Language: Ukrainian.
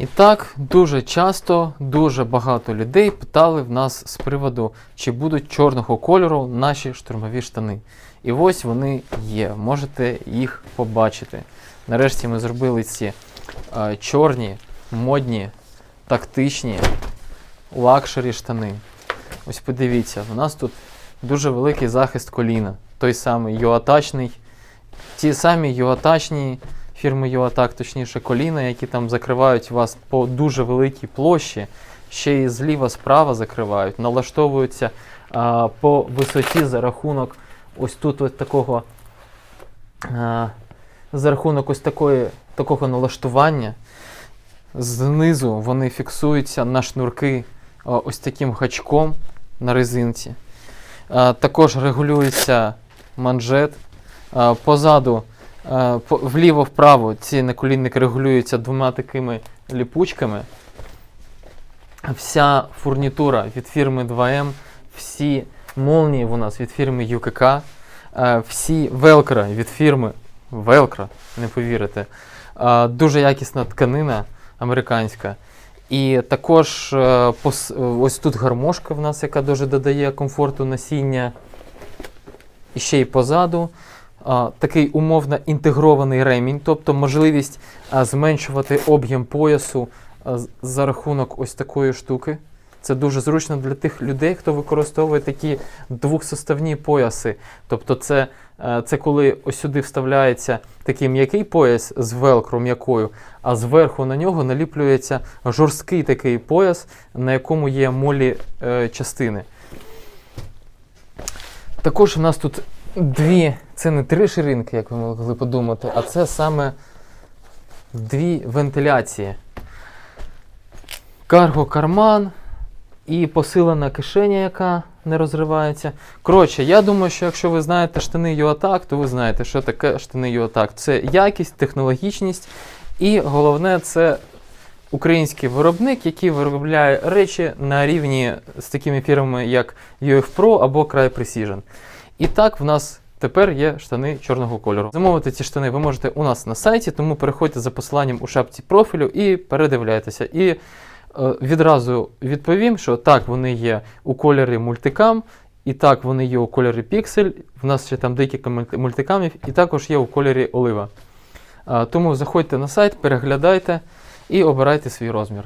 І так, дуже часто дуже багато людей питали в нас з приводу, чи будуть чорного кольору наші штурмові штани. І ось вони є. Можете їх побачити. Нарешті ми зробили ці е, чорні, модні, тактичні, лакшері штани. Ось подивіться, у нас тут дуже великий захист коліна. Той самий юатачний. Ті самі юатачні фірми Юатак, точніше коліна, які там закривають вас по дуже великій площі, ще і зліва справа закривають, налаштовуються а, по висоті за рахунок ось тут ось такого. А, за рахунок ось такої, такого налаштування. Знизу вони фіксуються на шнурки а, ось таким гачком на резинці. А, також регулюється манжет. А, позаду по- Вліво-вправо ці наколінники регулюються двома такими ліпучками. Вся фурнітура від фірми 2M, всі молнії у нас від фірми UKK, е, всі велкра від фірми Velcro, не повірите. Е, Дуже якісна тканина американська. І також е, ось тут гармошка в нас, яка дуже додає комфорту носіння. І ще й позаду такий умовно інтегрований ремінь, тобто можливість зменшувати об'єм поясу за рахунок ось такої штуки. Це дуже зручно для тих людей, хто використовує такі двохсоставні пояси. Тобто, це, це коли ось сюди вставляється такий м'який пояс з велкро м'якою, а зверху на нього наліплюється жорсткий такий пояс, на якому є молі е, частини. Також у нас тут дві, це не три ширинки, як ви могли подумати, а це саме дві вентиляції. Карго-карман і посилена кишеня, яка не розривається. Коротше, я думаю, що якщо ви знаєте штани Юатак, то ви знаєте, що таке штани Юатак. Це якість, технологічність і головне, це український виробник, який виробляє речі на рівні з такими фірмами, як UF Pro або Cry Precision. І так в нас тепер є штани чорного кольору. Замовити ці штани ви можете у нас на сайті, тому переходьте за посиланням у шапці профілю і передивляйтеся. І е, відразу відповім, що так, вони є у кольорі мультикам, і так, вони є у кольорі піксель. В нас ще там декілька мультикамів, і також є у кольорі олива. Е, Тому заходьте на сайт, переглядайте і обирайте свій розмір.